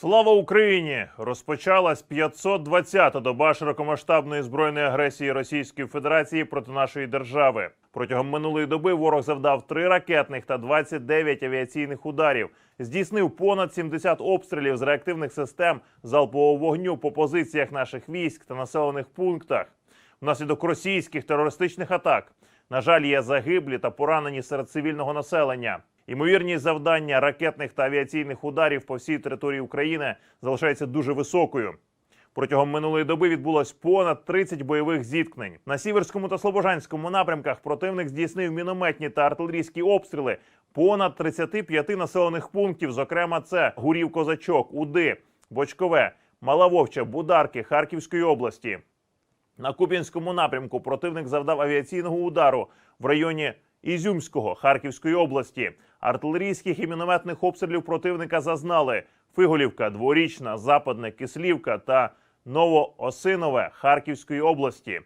Слава Україні! Розпочалась 520-та доба широкомасштабної збройної агресії Російської Федерації проти нашої держави. Протягом минулої доби ворог завдав 3 ракетних та 29 авіаційних ударів, здійснив понад 70 обстрілів з реактивних систем залпового вогню по позиціях наших військ та населених пунктах. Внаслідок російських терористичних атак, на жаль, є загиблі та поранені серед цивільного населення. Ймовірність завдання ракетних та авіаційних ударів по всій території України залишається дуже високою. Протягом минулої доби відбулось понад 30 бойових зіткнень. На сіверському та слобожанському напрямках противник здійснив мінометні та артилерійські обстріли понад 35 населених пунктів. Зокрема, це Гурів Козачок, Уди, Бочкове, Малавовча, Бударки Харківської області. На Куп'янському напрямку противник завдав авіаційного удару в районі Ізюмського Харківської області. Артилерійських і мінометних обстрілів противника зазнали Фиголівка, Дворічна, Западне, Кислівка та Новоосинове Харківської області.